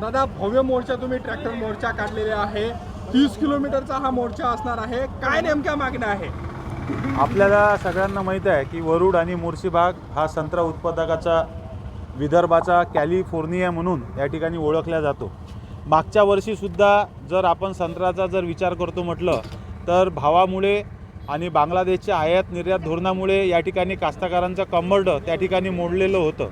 दादा भव्य मोर्चा तुम्ही ट्रॅक्टर मोर्चा काढलेला आहे. तीस किलोमीटरचा हा मोर्चा असणार आहे. काय नेमक्या मागण्या आहे? आपल्याला सगळ्यांना माहीत आहे की वरुड आणि मुर्शीबाग हा संत्रा उत्पादकाचा विदर्भाचा कॅलिफोर्निया म्हणून या ठिकाणी ओळखला जातो. मागच्या वर्षीसुद्धा जर आपण संत्र्याचा जर विचार करतो म्हटलं तर भावामुळे आणि बांगलादेशच्या आयात निर्यात धोरणामुळे या ठिकाणी कास्तकारांचं कंबरडं त्या ठिकाणी मोडलेलं होतं.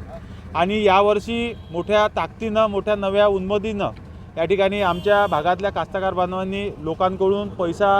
आणि यावर्षी मोठ्या ताकदीनं मोठ्या नव्या उन्मदीनं या ठिकाणी आमच्या भागातल्या कास्तकार बांधवांनी लोकांकडून पैसा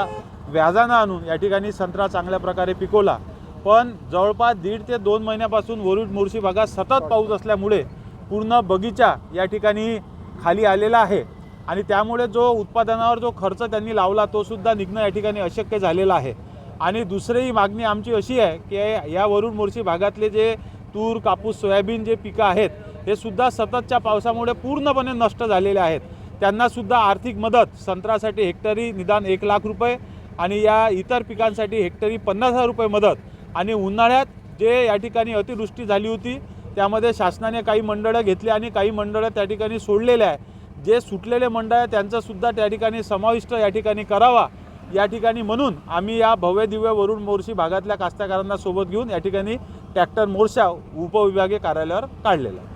व्याजानं आणून या ठिकाणी संत्रा चांगल्या प्रकारे पिकवला. पण जवळपास दीड ते दोन महिन्यापासून वरुड मोर्शी भागात सतत पाऊस असल्यामुळे पूर्ण बगीचा या ठिकाणी खाली आलेला आहे. आणि त्यामुळे जो उत्पादनावर जो खर्च त्यांनी लावला तो सुद्धा निघणं या ठिकाणी अशक्य झालेलं आहे. आणि दुसरीही मागणी आमची अशी आहे की या वरुड मोर्शी भागातले जे तूर कापूस सोयाबीन जे पिकं आहेत हे सुद्धा सततच्या पावसामुळे पूर्णपणे नष्ट झालेले आहेत. त्यांनासुद्धा आर्थिक मदत संत्र्यासाठी हेक्टरी निदान एक लाख रुपये आणि या इतर पिकांसाठी हेक्टरी पन्नास हजार रुपये मदत. आणि उन्हाळ्यात जे या ठिकाणी अतिवृष्टी झाली होती त्यामध्ये शासनाने काही मंडळं घेतली आणि काही मंडळं त्या ठिकाणी सोडलेले आहे जे सुटलेले मंडळ आहे त्यांचासुद्धा त्या ठिकाणी समाविष्ट या ठिकाणी करावा. या ठिकाणी म्हणून आम्ही या भव्य दिव्य वरुण मोर्शी भागातल्या कास्तकारांना सोबत घेऊन या ठिकाणी ट्रॅक्टर मोर्चा उपविभागीय कार्यालयावर काढलेला आहे.